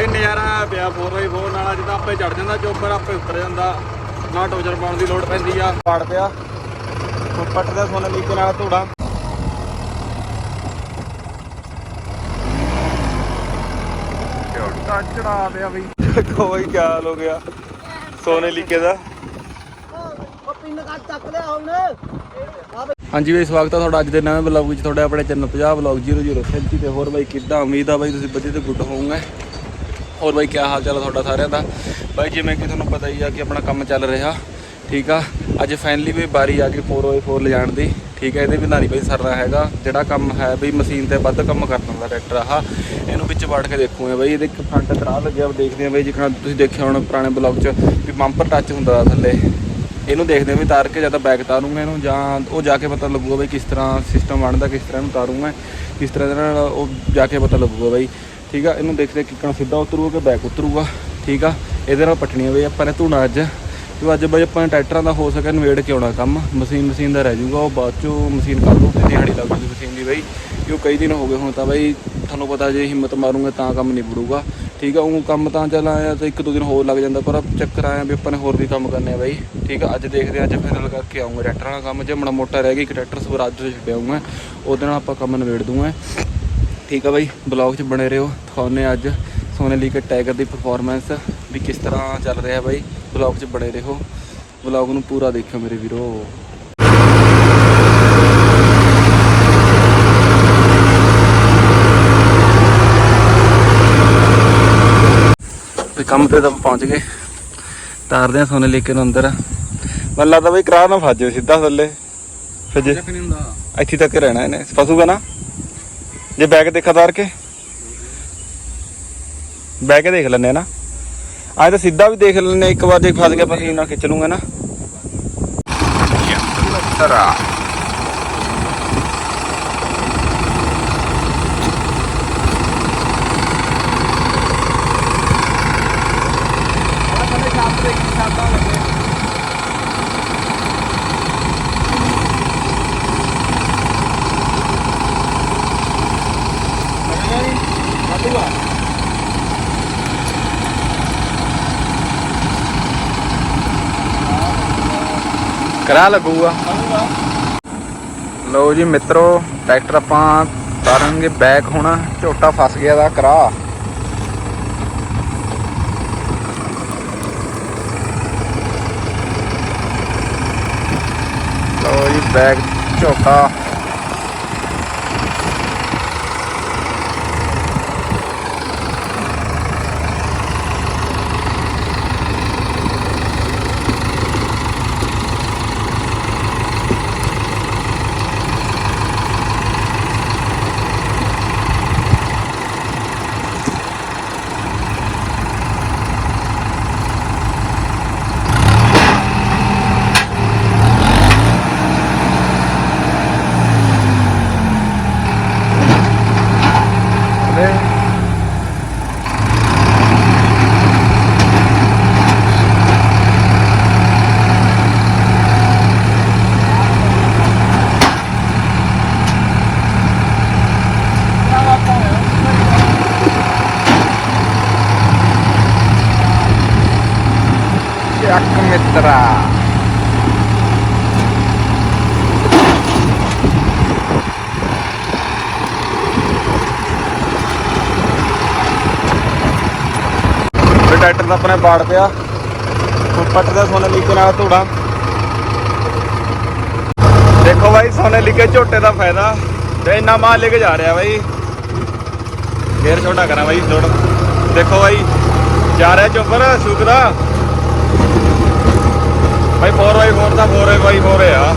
ਬਈ ਨਜ਼ਾਰਾ ਪਿਆ 4x4 ਨਾਲ ਜਿੱਦਾਂ ਆਪੇ ਚੜ ਜਾਂਦਾ ਚੋਪਰ ਆਪੇ ਉਤਰ ਜਾਂਦਾ। ਨਾ ਟੋਜਰ ਪਾਉਣ ਦੀ ਲੋੜ ਪੈਂਦੀ ਆ। ਪਾੜ ਪਿਆ। ਪੱਟ ਦਾ ਸੋਨੇ ਲੀਕੇ ਨਾਲ ਧੂੜਾ। ਝੋਟਾ ਚੜਾ ਪਿਆ ਬਈ। ਕੋਈ ਕੀ ਹਾਲ ਹੋ ਗਿਆ। ਸੋਨੇ ਲੀਕੇ ਦਾ। ਉਹ ਪਿੰਨ ਕੱਟ ਚੱਕ ਲਿਆ ਹੁਣ ਹਾਂਜੀ ਬਈ ਸਵਾਗਤ ਹੈ ਤੁਹਾਡਾ ਅੱਜ ਦੇ ਨਵੇਂ ਵਲੌਗ ਵਿੱਚ। ਤੁਹਾਡੇ ਆਪਣੇ ਚੈਨਲ 50 ਵਲੌਗ 0037 ਤੇ ਹੋਰ ਬਾਈ ਕਿੱਦਾਂ? ਉਮੀਦ ਆ ਬਾਈ ਤੁਸੀਂ ਵਧੀਆ ਤੇ ਗੁੱਡ ਹੋਵੋਗੇ। ਹੋਰ ਬਾਈ ਕੀ ਹਾਲ ਚਾਲ ਆ ਤੁਹਾਡਾ ਸਾਰਿਆਂ ਦਾ? ਬਾਈ ਜਿਵੇਂ ਕਿ ਤੁਹਾਨੂੰ ਪਤਾ ਹੀ ਆ ਕਿ ਆਪਣਾ ਕੰਮ ਚੱਲ ਰਿਹਾ, ਠੀਕ ਆ? ਅੱਜ ਫਾਈਨਲੀ ਵੀ ਬਾਰੀ ਆ ਗਈ 4x4 ਲਿਜਾਣ ਦੀ, ਠੀਕ ਹੈ ਇਹਦੇ ਵੀ ਨਾਰੀ ਬਾਈ ਸਰਨਾ ਹੈਗਾ, ਜਿਹੜਾ ਕੰਮ ਹੈ ਬਈ ਮਸ਼ੀਨ ਤੇ ਵੱਧ ਕੰਮ ਕਰ ਦਿੰਦਾ ਟਰੈਕਟਰ ਆਹ। ਇਹਨੂੰ ਵਿੱਚ ਵੜ ਕੇ ਦੇਖੂਗੇ ਬਾਈ, ਇਹਦੇ ਇੱਕ ਫਰੰਟ ਕਰਾ ਲੱਗਿਆ ਦੇਖਦੇ ਆ ਬਈ ਜਿਕਣਾ ਤੁਸੀਂ ਦੇਖਿਆ ਹੋਣਾ ਪੁਰਾਣੇ ਬਲੌਗ 'ਚ ਵੀ ਬੰਪਰ ਟੱਚ ਹੁੰਦਾ ਵਾ ਥੱਲੇ। ਇਹਨੂੰ ਦੇਖਦੇ ਆ ਵੀ ਤਾਰ ਕੇ ਜਾਂ ਤਾਂ ਬੈਕ ਤਾਰੂੰਗਾ ਇਹਨੂੰ, ਜਾਂ ਉਹ ਜਾ ਕੇ ਪਤਾ ਲੱਗੂਗਾ ਬਈ ਕਿਸ ਤਰ੍ਹਾਂ ਸਿਸਟਮ ਬਣਦਾ, ਕਿਸ ਤਰ੍ਹਾਂ ਇਹਨੂੰ ਤਾਰੂੰਗਾ, ਕਿਸ ਤਰ੍ਹਾਂ ਇਹਦੇ ਨਾਲ ਉਹ ਜਾ ਕੇ ਪਤਾ ਲੱਗੂਗਾ ਬਈ। ਠੀਕ ਆ, ਇਹਨੂੰ ਦੇਖਦੇ ਕਿੱਕਣ ਸਿੱਧਾ ਉਤਰੂਗਾ ਕਿ ਬੈਕ ਉਤਰੂਗਾ। ਠੀਕ ਆ, ਇਹਦੇ ਨਾਲ ਪਟਣੀ ਬਈ ਆਪਾਂ ਨੇ ਧੂਣਾ ਅੱਜ। ਤੇ ਅੱਜ ਬਈ ਆਪਾਂ ਨੇ ਟਰੈਕਟਰਾਂ ਦਾ ਹੋ ਸਕੇ ਨਵੇੜ ਕੇ ਆਉਣਾ ਕੰਮ। ਮਸ਼ੀਨ ਮਸ਼ੀਨ ਦਾ ਰਹਿ ਜਾਊਗਾ, ਉਹ ਬਾਅਦ ਚੋਂ ਮਸ਼ੀਨ ਕਰ ਲੂ ਤੇ ਦਿਹਾੜੀ ਲੱਗ ਜੂਗੀ ਮਸ਼ੀਨ ਦੀ ਬਈ। ਕਿਉਂ ਕਈ ਦਿਨ ਹੋ ਗਏ ਹੁਣ ਤਾਂ ਬਈ, ਤੁਹਾਨੂੰ ਪਤਾ ਜੇ ਹਿੰਮਤ ਮਾਰੂਗੇ ਤਾਂ ਕੰਮ ਨਿਬੜੂਗਾ। ਠੀਕ ਆ, ਉਹ ਕੰਮ ਤਾਂ ਚੱਲ ਆਇਆ ਤਾਂ ਇੱਕ ਦੋ ਦਿਨ ਹੋਰ ਲੱਗ ਜਾਂਦਾ, ਪਰ ਚੱਕਰ ਆਇਆ ਵੀ ਆਪਾਂ ਨੇ ਹੋਰ ਵੀ ਕੰਮ ਕਰਨੇ ਆ ਬਾਈ। ਠੀਕ ਆ, ਅੱਜ ਦੇਖਦੇ ਆ, ਅੱਜ ਫਾਈਨਲ ਕਰਕੇ ਆਉਂਗਾ ਟਰੈਕਟਰਾਂ ਦਾ ਕੰਮ। ਜੇ ਮੜਾ ਮੋਟਾ ਰਹਿ ਗਿਆ, ਇੱਕ ਟਰੈਕਟਰ ਸਵਰਾਜ ਤੋਂ ਛੱਡਿਆ ਆਉਂਗਾ ਉਹਦੇ ਨਾਲ ਆਪਾਂ ਕੰਮ ਨਿਬੇੜ ਦੂੰਗਾ। ਠੀਕ ਆ ਬਾਈ ਬਲੌਗ 'ਚ ਬਣੇ ਰਹੋ। ਦਿਖਾਉਂਦੇ ਅੱਜ ਸੋਨਾਲੀਕਾ ਟਾਈਗਰ ਦੀ ਪਰਫਾਰਮੈਂਸ ਵੀ ਕਿਸ ਤਰ੍ਹਾਂ ਚੱਲ ਰਿਹਾ ਬਾਈ। ਬਲੌਗ 'ਚ ਬਣੇ ਰਹੋ। ਬਲੌਗ ਨੂੰ ਪੂਰਾ ਦੇਖਿਓ ਮੇਰੇ ਵੀਰੋ। ਤੇ ਕੰਮ ਤੇ ਤਾਂ ਪਹੁੰਚ ਗਏ। ਤਾਰਦੇ ਆ ਸੋਨੇ ਲੀਕੇ ਨੂੰ ਅੰਦਰ। ਮੈਨੂੰ ਲੱਗਦਾ ਬਈ ਕਰਾ ਨਾ ਫਾਜੇ ਸਿੱਧਾ ਥੱਲੇ। ਫਿਰ ਜੇ ਇੱਥੇ ਤੱਕ ਰਹਿਣਾ ਇਹਨੇ। ਫਸੂਗਾ ਨਾ? ਜੇ ਬੈਗ ਦੇਖਾ ਤਾਰ ਕੇ? ਬਹਿ ਕੇ ਦੇਖ ਲੈਣੇ ਆ ਨਾ। ਅੱਜ ਤਾਂ ਸਿੱਧਾ ਵੀ ਦੇਖ ਲੈਣੇ ਇੱਕ ਵਾਰ ਜੇ ਫਸ ਗਿਆ ਪਸੀਨਾ ਖਿੱਚ ਲੂੰਗਾ ਨਾ। ਤਰਾ ਕਰਾ ਲੱਗੂਗਾ। ਲਓ ਜੀ ਮਿੱਤਰੋ, ਟਰੈਕਟਰ ਆਪਾਂ ਤਾਰਾਂਗੇ ਬੈਕ ਹੁਣ। ਝੋਟਾ ਫਸ ਗਿਆ ਦਾ ਕਰਾ ਲਓ ਜੀ ਬੈਕ ਝੋਟਾ। ਚੱਕ ਟਰੈਕਟਰ ਦਾ ਆਪਣੇ ਬਾੜ ਪਿਆ। ਪੱਟ ਦਾ ਸੋਨੇ ਲੀਕੇ ਨਾਲ ਧੂੜਾ। ਦੇਖੋ ਬਾਈ, ਸੋਨੇ ਲੀਕੇ ਝੋਟੇ ਦਾ ਫਾਇਦਾ। ਤੇ ਇੰਨਾ ਮਾਲ ਲੈ ਕੇ ਜਾ ਰਿਹਾ ਬਾਈ। ਫੇਰ ਛੋਟਾ ਕਰਾਂ ਬਾਈ ਜੋੜ ਦੇਖੋ ਬਾਈ, ਜਾ ਰਿਹਾ ਚੋਪਰ, ਸ਼ੁਕਰਾ। ਭਾਈ 4x4 ਦਾ 4x4 ਆ।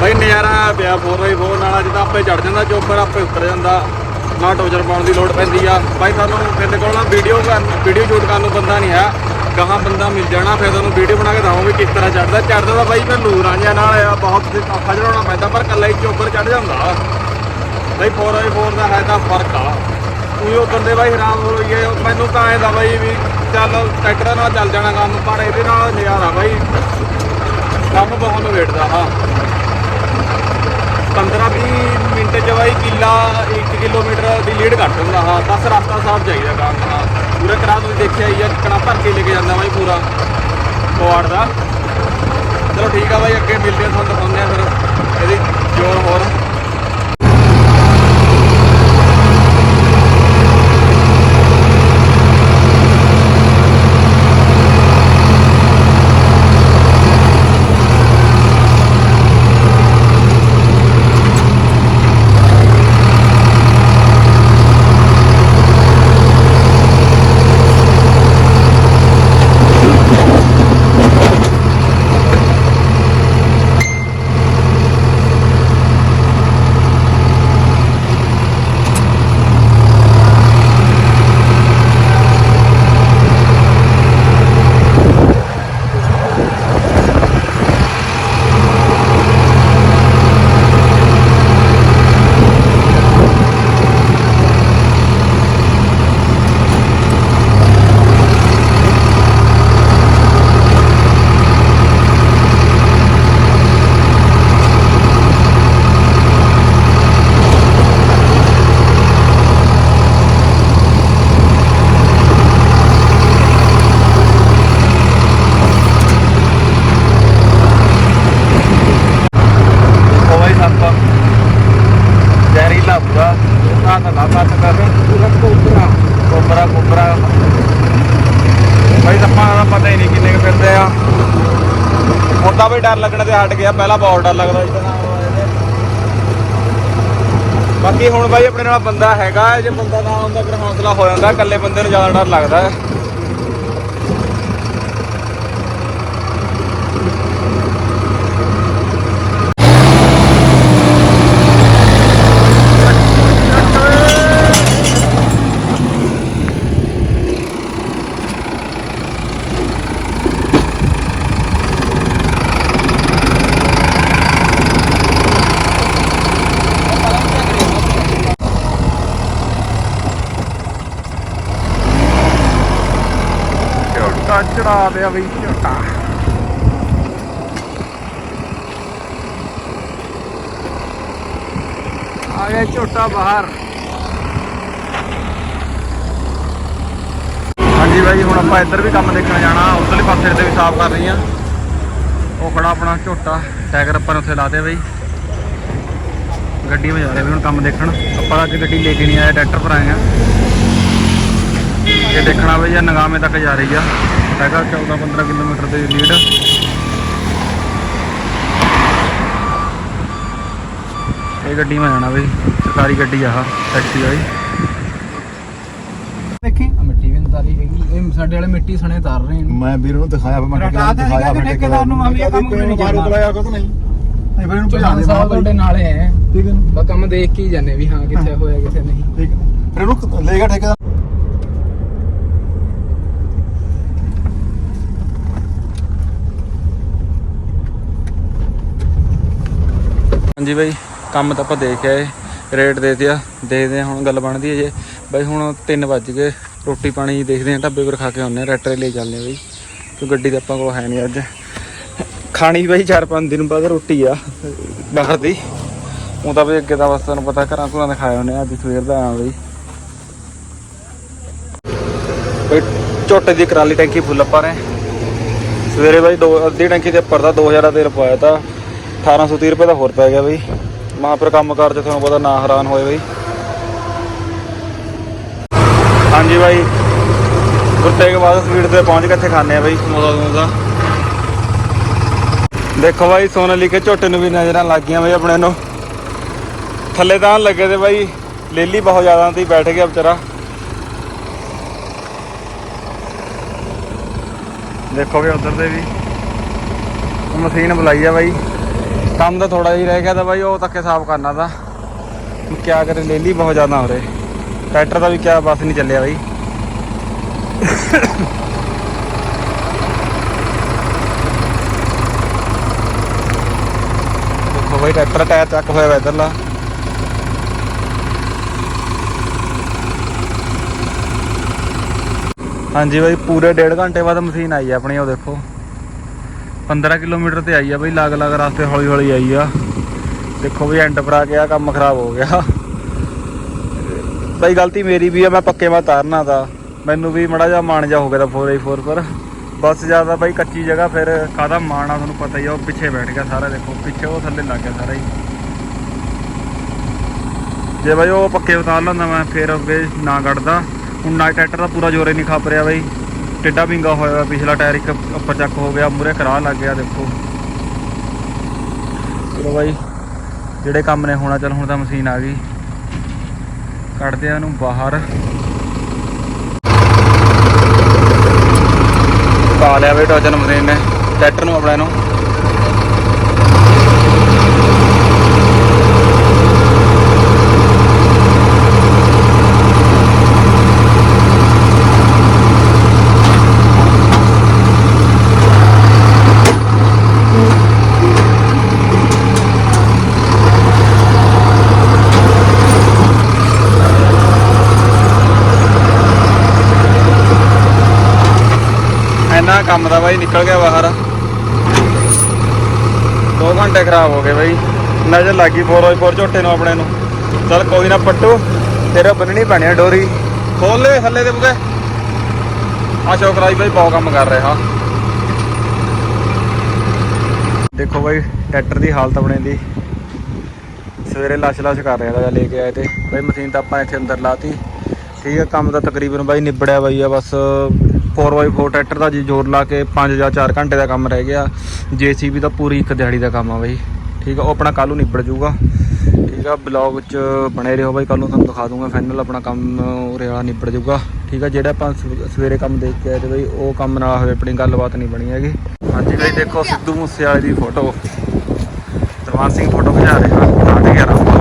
ਭਾਈ ਨਜ਼ਾਰਾ ਆਇਆ ਪਿਆ 4x4 ਨਾਲ ਜਿੱਦਾਂ ਆਪੇ ਚੜ ਜਾਂਦਾ, ਚੋਪਰ ਆਪੇ ਉਤਰ ਜਾਂਦਾ। ਨਾ ਟੋਜਰ ਪਾਉਣ ਦੀ ਲੋੜ ਪੈਂਦੀ ਆ। ਭਾਈ ਸਾਨੂੰ ਮੇਰੇ ਕੋਲ ਨਾ ਵੀਡੀਓ ਕਰਨ ਵੀਡੀਓ ਸ਼ੂਟ ਕਰਨ ਨੂੰ ਬੰਦਾ ਨਹੀਂ ਹੈ। ਗਾਹਾਂ ਬੰਦਾ ਮਿਲ ਜਾਣਾ, ਫਿਰ ਤੁਹਾਨੂੰ ਵੀਡੀਓ ਬਣਾ ਕੇ ਦਵਾਂਗੇ ਕਿਸ ਤਰ੍ਹਾਂ ਚੜਦਾ ਚੜਦਾ ਤਾਂ ਬਾਈ ਮੈਂ ਨੂਰਾਂ ਜਿਹਾ ਨਾਲ ਆ, ਬਹੁਤ ਔਖਾ ਚੜਾਉਣਾ ਪੈਂਦਾ, ਪਰ ਕੱਲਾ ਹੀ ਚੋਪਰ ਚੜ ਜਾਂਦਾ। ਬਾਈ 4x4 ਦਾ ਹੈ ਤਾਂ ਫ਼ਰਕ ਆ। ਉਹੀ ਉਦੋਂ ਦੇ ਬਾਈ ਹਰਾਮ ਹੋ ਗਏ ਮੈਨੂੰ ਤਾਂ ਐਂ ਦਾ ਬਾਈ ਵੀ ਚੱਲ ਟਰੈਕਟਰਾਂ ਨਾਲ ਚੱਲ ਜਾਣਾ ਕੰਮ, ਪਰ ਇਹਦੇ ਨਾਲ ਨਜ਼ਾਰਾ ਬਾਈ ਕੰਮ ਬਹੁਤ ਨਵੇੜਦਾ ਹਾਂ। 15-20 ਮਿੰਟ ਚ ਬਾਈ ਕਿੱਲਾ 1 ਕਿਲੋਮੀਟਰ ਦੀ ਲੀਡ ਘੱਟ ਹੁੰਦਾ ਹਾਂ। ਬਸ ਰਸਤਾ ਸਾਫ਼ ਚਾਹੀਦਾ ਕੰਮ, ਹਾਂ। ਪੂਰਾ ਕਰਾ ਤੁਸੀਂ ਦੇਖਿਆ ਹੀ ਆ ਕਣਾ ਭਰ ਕੇ ਲੈ ਕੇ ਜਾਂਦਾ ਬਾਈ ਪੂਰਾ। ਪਵਾੜ ਦਾ। ਚਲੋ ਠੀਕ ਆ ਬਾਈ, ਅੱਗੇ ਮਿਲਦੇ ਆ, ਤੁਹਾਨੂੰ ਦਿਖਾਉਂਦੇ ਆ ਫਿਰ ਇਹਦੀ ਜੋਰ ਹੋਰ ਉਹ ਬਾਈ ਸੱਪ ਜ਼ਹਿਰੀਲਾ ਪੂਰਾ ਆ ਤਾਂ ਨਾ ਕੱਟ ਕਰ ਪੂਰਾ ਕੋਬਰਾ ਕੋਬਰਾ ਕੋਬਰਾ ਬਾਈ ਸੱਪਾਂ ਦਾ ਪਤਾ ਹੀ ਨਹੀਂ ਕਿੰਨੇ ਕੁ ਫਿਰਦੇ ਆ ਹੁਣ ਤਾਂ ਬਈ ਡਰ ਲੱਗਣ ਤੇ ਹਟ ਗਿਆ, ਪਹਿਲਾਂ ਬਹੁਤ ਡਰ ਲੱਗਦਾ ਸੀ। ਬਾਕੀ ਹੁਣ ਬਾਈ ਆਪਣੇ ਨਾਲ ਬੰਦਾ ਹੈਗਾ ਜੇ ਬੰਦਾ ਨਾ ਹੁੰਦਾ ਫਿਰ ਹੌਸਲਾ ਹੋ ਜਾਂਦਾ, ਇਕੱਲੇ ਬੰਦੇ ਨੂੰ ਜ਼ਿਆਦਾ ਡਰ ਲੱਗਦਾ ਹੈ ਝੋਟਾ ਚੜਾ ਲਿਆ ਬਈ ਝੋਟਾ। ਆ ਗਿਆ ਝੋਟਾ ਬਾਹਰ। ਹਾਂਜੀ ਬਾਈ, ਹੁਣ ਆਪਾਂ ਇੱਧਰ ਵੀ ਕੰਮ ਦੇਖਣ ਜਾਣਾ। ਉਧਰਲੇ ਪਾਸੇ ਤੇ ਵੀ ਸਾਫ਼ ਕਰ ਰਹੀਆਂ ਉਹ ਖੜਾ ਆਪਣਾ ਝੋਟਾ। ਟੈਗਰ ਆਪਾਂ ਉੱਥੇ ਲਾ ਦੇ ਬਈ। ਗੱਡੀ ਵਜਾ ਜਾ ਰਹੇ ਵੀ ਹੁਣ ਕੰਮ ਦੇਖਣ। ਆਪਾਂ ਅੱਜ ਗੱਡੀ ਲੈ ਕੇ ਨਹੀਂ ਆਇਆ ਟਰੈਕਟਰ ਪਰ ਆਏ ਆ। ਇਹ ਦੇਖਣਾ ਬਈ, ਇਹ ਨਗਾਮੇ ਤੱਕ ਜਾ ਰਹੀ ਆ। ਹੈਗਾ 14 15 ਕਿਲੋਮੀਟਰ ਦੇ ਲੀਡ ਇਹ ਗੱਡੀ ਮੈਂ ਜਾਣਾ ਬਈ ਸਰਕਾਰੀ ਗੱਡੀ ਆ ਆਹ ਟੈਕਸੀ ਆ ਬਈ ਦੇਖੀ ਮਿੱਟੀ ਵੀ ਤਾਰੀ ਹੈਗੀ ਇਹ ਸਾਡੇ ਵਾਲੇ ਮਿੱਟੀ ਸਣੇ ਤਾਰ ਰਹੇ ਨੇ। ਮੈਂ ਵੀਰ ਨੂੰ ਦਿਖਾਇਆ ਮੈਂ ਰਟਾ ਤਾਂ ਸੀਗਾ ਕਿ ਠੇਕੇਦਾਰ ਨੂੰ ਮੈਂ ਵੀ ਇਹ ਕੰਮ ਕਰਨੀ ਬਾਹਰ ਉਤਲਾਇਆ ਕਦੋਂ ਨਹੀਂ। ਨਹੀਂ ਵੀਰ ਨੂੰ ਚਾਰ ਭਜਾਣੇ ਸਾਲ ਤੁਹਾਡੇ ਨਾਲੇ ਹੈ। ਠੀਕ ਹੈ ਨਾ? ਬਸ ਕੰਮ ਦੇਖ ਕੇ ਹੀ ਜਾਂਦੇ ਵੀ ਹਾਂ ਕਿੱਥੇ ਹੋਇਆ ਕਿੱਥੇ ਨਹੀਂ। ਠੀਕ ਹੈ। ਫਿਰ ਉਹਨੂੰ ਲੈ ਗਿਆ ਹਾਂਜੀ ਬਾਈ, ਕੰਮ ਤਾਂ ਆਪਾਂ ਦੇਖ ਆਏ, ਰੇਟ ਦੇ ਦਿਆ ਦੇਖਦੇ ਹਾਂ ਹੁਣ ਗੱਲ ਬਣਦੀ ਹੈ ਜੇ। ਬਾਈ ਹੁਣ 3 ਵੱਜ ਗਏ, ਰੋਟੀ ਪਾਣੀ ਦੇਖਦੇ ਹਾਂ, ਢਾਬੇ ਪਰ ਖਾ ਕੇ ਆਉਂਦੇ ਹਾਂ ਰੈਟਰੇ ਲਈ ਚੱਲਦੇ ਹਾਂ ਬਾਈ। ਕਿਉਂ ਗੱਡੀ ਤਾਂ ਆਪਾਂ ਕੋਲ ਹੈ ਨਹੀਂ ਅੱਜ। ਖਾਣੀ ਬਾਈ 4-5 ਦਿਨ ਬਾਅਦ ਰੋਟੀ ਆ, ਬਾਹਰ ਦੀ। ਉਹ ਤਾਂ ਬਈ ਅੱਗੇ ਤਾਂ ਬਸ ਤੁਹਾਨੂੰ ਪਤਾ ਘਰਾਂ ਘਰਾਂ ਦੇ ਖਾਏ ਹੁੰਦੇ ਆ ਅੱਜ ਸਵੇਰ ਦਾ ਆ ਬਾਈ। ਬਈ, ਝੋਟੇ ਦੀ ਕਰਾਲੀ ਟੈਂਕੀ ਫੁੱਲ ਆਪਾਂ ਨੇ। ਸਵੇਰੇ ਬਾਈ ਦੋ, ਅੱਧੀ ਟੈਂਕੀ ਦੇ ਉੱਪਰ ਦਾ 2000 ਦਾ ਤੇਲ ਪਾਇਆ ਤਾਂ 1830 ਰੁਪਏ ਦਾ ਹੋਰ ਪੈ ਗਿਆ ਬਈ। ਮਾਂ ਫਿਰ ਕੰਮ ਕਾਰ ਤੁਹਾਨੂੰ ਪਤਾ ਨਾ ਹੈਰਾਨ ਹੋਏ ਬਈ। ਹਾਂਜੀ ਬਾਈ। ਗੁੱਟੇ ਕੇ ਬਾਅਦ ਸਪੀਡ ਤੇ ਪਹੁੰਚ ਕੇ ਇੱਥੇ ਖਾਣੇ ਆ ਬਈ। ਸਮੋਸਾ ਸਮੋਸਾ। ਦੇਖੋ ਬਾਈ ਸੋਨਾਲੀ ਕੇ ਝੋਟੇ ਨੂੰ ਵੀ ਨਜ਼ਰਾਂ ਲੱਗ ਗਈਆਂ ਬਈ ਆਪਣੇ ਨੂੰ। ਥੱਲੇ ਤਾਂ ਲੱਗੇ ਤੇ ਬਾਈ, ਲੇਲੀ ਬਹੁਤ ਜ਼ਿਆਦਾ ਤੀ ਬੈਠ ਗਿਆ ਵਿਚਾਰਾ। ਦੇਖੋਗੇ ਵੀ ਉਧਰ ਦੇ ਵੀ। ਮਸ਼ੀਨ ਬੁਲਾਈ ਆ ਬਾਈ। ਕੰਮ ਤਾਂ ਥੋੜਾ ਜਿਹਾ ਹੀ ਰਹਿ ਗਿਆ ਤਾਂ ਬਾਈ, ਉਹ ਤੱਕੇ ਸਾਫ਼ ਕਰਨਾ ਤਾਂ। ਕਿਆ ਕਰੇ ਲੇਲੀ ਬਹੁਤ ਜ਼ਿਆਦਾ ਹੋ ਰਹੇ। ਟਰੈਕਟਰ ਦਾ ਵੀ ਕਿਆ ਬਸ ਨਹੀਂ ਚੱਲਿਆ ਬਾਈ। ਦੇਖੋ ਬਾਈ, ਟਰੈਕਟਰ ਟਾਇਰ ਚੱਕ ਹੋਇਆ ਵਾ ਇਧਰਲਾ। ਹਾਂਜੀ ਬਾਈ, ਪੂਰੇ ਡੇਢ ਘੰਟੇ ਬਾਅਦ ਮਸ਼ੀਨ ਆਈ ਹੈ ਆਪਣੀ, ਉਹ ਦੇਖੋ। 15 ਕਿਲੋਮੀਟਰ ਤੇ ਆਈ ਆ ਬਈ, ਲੱਗ ਲੱਗ ਰਸਤੇ ਹੌਲੀ ਹੌਲੀ ਆਈ ਆ। ਦੇਖੋ ਵੀ ਐਂਡ ਪਰ ਆ ਗਿਆ ਕੰਮ ਖਰਾਬ ਹੋ ਗਿਆ। ਬਈ, ਗਲਤੀ ਮੇਰੀ ਵੀ ਆ, ਮੈਂ ਪੱਕੇ ਮਾ ਤਾਰਨਾ ਦਾ ਮੈਨੂੰ ਵੀ ਮੜਾ ਜਾ ਮਾਣ ਜਾ ਹੋ ਗਿਆ ਤਾਂ 4x4 ਪਰ। ਬਸ ਜ਼ਿਆਦਾ ਬਾਈ ਕੱਚੀ ਜਗ੍ਹਾ ਫਿਰ ਕਾਹਦਾ ਮਾਣ ਆ, ਤੁਹਾਨੂੰ ਪਤਾ ਹੀ ਆ, ਉਹ ਪਿੱਛੇ ਬੈਠ ਗਿਆ ਸਾਰਾ, ਦੇਖੋ, ਪਿੱਛੇ ਉਹ ਥੱਲੇ ਲੱਗ ਗਿਆ ਸਾਰਾ ਹੀ। ਜੇ ਬਾਈ ਉਹ ਪੱਕੇ ਉਤਾਰ ਲੈਂਦਾ ਮੈਂ, ਫਿਰ ਅੱਗੇ ਨਾ ਕੱਢਦਾ। ਹੁਣ ਨਾ ਟਰੈਕਟਰ ਦਾ ਪੂਰਾ ਜ਼ੋਰ ਹੀ ਨਹੀਂ ਖਾਪ ਰਿਹਾ ਬਾਈ। ਟਿੱਡਾ ਵਿੰਗਾ ਹੋਇਆ ਹੋਇਆ, ਪਿਛਲਾ ਟਾਇਰ ਇੱਕ ਉੱਪਰ ਚੱਕ ਹੋ ਗਿਆ ਮੂਰੇ ਕਰਾ ਲੱਗ ਗਿਆ ਦੇਖੋ। ਚਲੋ ਬਾਈ ਜਿਹੜੇ ਕੰਮ ਨੇ ਹੋਣਾ ਚੱਲ ਹੁਣ ਤਾਂ ਮਸ਼ੀਨ ਆ ਗਈ। ਕੱਢਦੇ ਆ ਉਹਨੂੰ ਬਾਹਰ। ਪਾ ਲਿਆ ਬਈ ਟੋਜਨ ਮਸ਼ੀਨ ਨੇ ਟਰੈਕਟਰ ਨੂੰ ਆਪਣਾ ਇਹਨੂੰ ਇੰਨਾ ਕੰਮ ਦਾ ਬਾਈ ਨਿਕਲ ਗਿਆ ਬਾਹਰ। 2 ਘੰਟੇ ਖਰਾਬ ਹੋ ਗਏ ਬਾਈ। ਨਜ਼ਰ ਲੱਗੀ 4x4 ਝੋਟੇ ਨੂੰ ਆਪਣੇ ਨੂੰ। ਚਲ ਕੋਈ ਨਾ ਪੱਟੂ, ਤੇਰਾ ਬੰਨਣੀ ਪੈਣੀ ਡੋਰੀ। ਖੋਲ ਲੈ ਥੱਲੇ ਦੇ ਬੁਗੇ ਆ ਸ਼ੌਕਰਾਜ ਬਾਈ ਬਹੁਤ ਕੰਮ ਕਰ ਰਿਹਾ। ਦੇਖੋ ਬਾਈ, ਟਰੈਕਟਰ ਦੀ ਹਾਲਤ ਆਪਣੇ ਦੀ। ਸਵੇਰੇ ਲਸ਼ ਲਸ਼ ਕਰ ਰਿਹਾ ਦਾ ਲੈ ਕੇ ਆਏ ਤੇ। ਬਾਈ ਮਸ਼ੀਨ ਤਾਂ ਆਪਾਂ ਇੱਥੇ ਅੰਦਰ ਲਾਤੀ। ਠੀਕ ਹੈ ਕੰਮ ਤਾਂ ਤਕਰੀਬਨ ਬਾਈ ਨਿਬੜਿਆ ਬਾਈ ਆ, ਬਸ 4x4 ਟਰੈਕਟਰ ਦਾ ਜੀ ਜ਼ੋਰ ਲਾ ਕੇ ਪੰਜ ਜਾਂ ਚਾਰ ਘੰਟੇ ਦਾ ਕੰਮ ਰਹਿ ਗਿਆ। ਜੇ ਸੀ ਜੀਸੀਬੀ ਦਾ ਪੂਰੀ ਇੱਕ ਦਿਹਾੜੀ ਦਾ ਕੰਮ ਆ ਬਾਈ। ਠੀਕ ਆ, ਉਹ ਆਪਣਾ ਕੱਲ੍ਹ ਨੂੰ ਨਿਬੜ ਜੂਗਾ ਠੀਕ ਆ ਬਲੌਗ ਵਿੱਚ ਬਣੇ ਰਹੋ ਬਾਈ, ਕੱਲ੍ਹ ਨੂੰ ਤੁਹਾਨੂੰ ਦਿਖਾ ਦੂੰਗਾ ਫਾਈਨਲ ਆਪਣਾ ਕੰਮ ਉਰੇ ਵਾਲਾ ਨਿਬੜ ਜੂਗਾ ਠੀਕ ਆ, ਜਿਹੜਾ ਆਪਾਂ ਸਵੇਰੇ ਕੰਮ ਦੇਖ ਕੇ ਆਏ ਤੇ ਬਾਈ, ਉਹ ਕੰਮ ਨਾਲ ਹੋਵੇ ਆਪਣੀ ਗੱਲਬਾਤ ਨਹੀਂ ਬਣੀ ਹੈਗੀ। ਹਾਂਜੀ ਬਾਈ, ਦੇਖੋ ਸਿੱਧੂ ਮੂਸੇਵਾਲੇ ਦੀ ਫੋਟੋ ਦਰਵਾਨ ਸਿੰਘ ਫੋਟੋ ਖਿਚਾ ਰਿਹਾ 11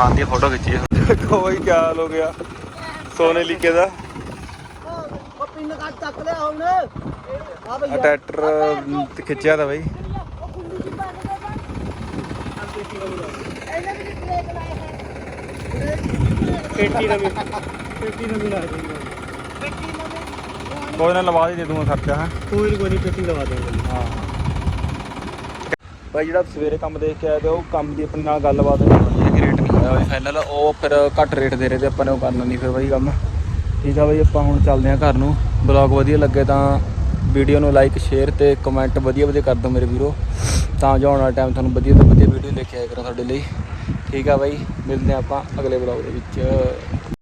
ਅਰਮਾਨ ਦੀ ਫੋਟੋ ਖਿੱਚੀ ਹੈ ਦੇਖੋ ਬਾਈ ਕੀ ਹਾਲ ਹੋ ਗਿਆ। ਸੋਨੇ ਲੀਕੇ ਦਾ। ਉਹ ਪਿੰਨ ਕੱਟ ਚੱਕ ਲਿਆ ਹੁਣ ਆ ਆ ਟਰੈਕਟਰ ਤੇ ਖਿੱਚਿਆ ਤਾਂ ਬਾਈ। ਪੇਟੀ ਨਵੀਂ। ਪੇਟੀ ਨਵੀਂ ਲਾ ਦੇਂਗੇ ਕੋਈ ਨਾ ਲਵਾ ਦੇ ਦੂੰਗਾ ਖਰਚਾ ਹੈ। ਕੋਈ ਕੋਈ ਨਹੀਂ ਪੇਟੀ ਲਵਾ ਦੇਂਗੇ ਹਾਂ। ਬਾਈ ਜਿਹੜਾ ਸਵੇਰੇ ਕੰਮ ਦੇਖ ਕੇ ਆਏ ਤੇ ਉਹ ਕੰਮ ਦੀ ਆਪਣੀ ਨਾਲ ਗੱਲਬਾਤ ਹੋਈ। ਹੈ ਹੋਇਆ ਬਾਈ ਫਾਈਨਲ ਉਹ ਫਿਰ ਘੱਟ ਰੇਟ ਦੇ ਰਹੇ ਤੇ ਆਪਾਂ ਨੇ ਉਹ ਕਰਨਾ ਨਹੀਂ ਫਿਰ ਬਾਈ ਕੰਮ। ਠੀਕ ਆ ਬਾਈ, ਆਪਾਂ ਹੁਣ ਚੱਲਦੇ ਹਾਂ ਘਰ ਨੂੰ। ਬਲੌਗ ਵਧੀਆ ਲੱਗੇ ਤਾਂ ਵੀਡੀਓ ਨੂੰ ਲਾਈਕ ਸ਼ੇਅਰ ਤੇ ਕਮੈਂਟ ਵਧੀਆ ਵਧੀਆ ਕਰ ਦਿਓ ਮੇਰੇ ਵੀਰੋ। ਤਾਂ ਜੋ ਆਉਣ ਵਾਲਾ ਟਾਈਮ ਤੁਹਾਨੂੰ ਵਧੀਆ ਤੋਂ ਵਧੀਆ ਵੀਡੀਓ ਲੈ ਕੇ ਆਇਆ ਕਰਾਂ ਤੁਹਾਡੇ ਲਈ। ਠੀਕ ਆ ਬਾਈ, ਮਿਲਦੇ ਹਾਂ ਆਪਾਂ ਅਗਲੇ ਬਲੌਗ ਦੇ ਵਿੱਚ।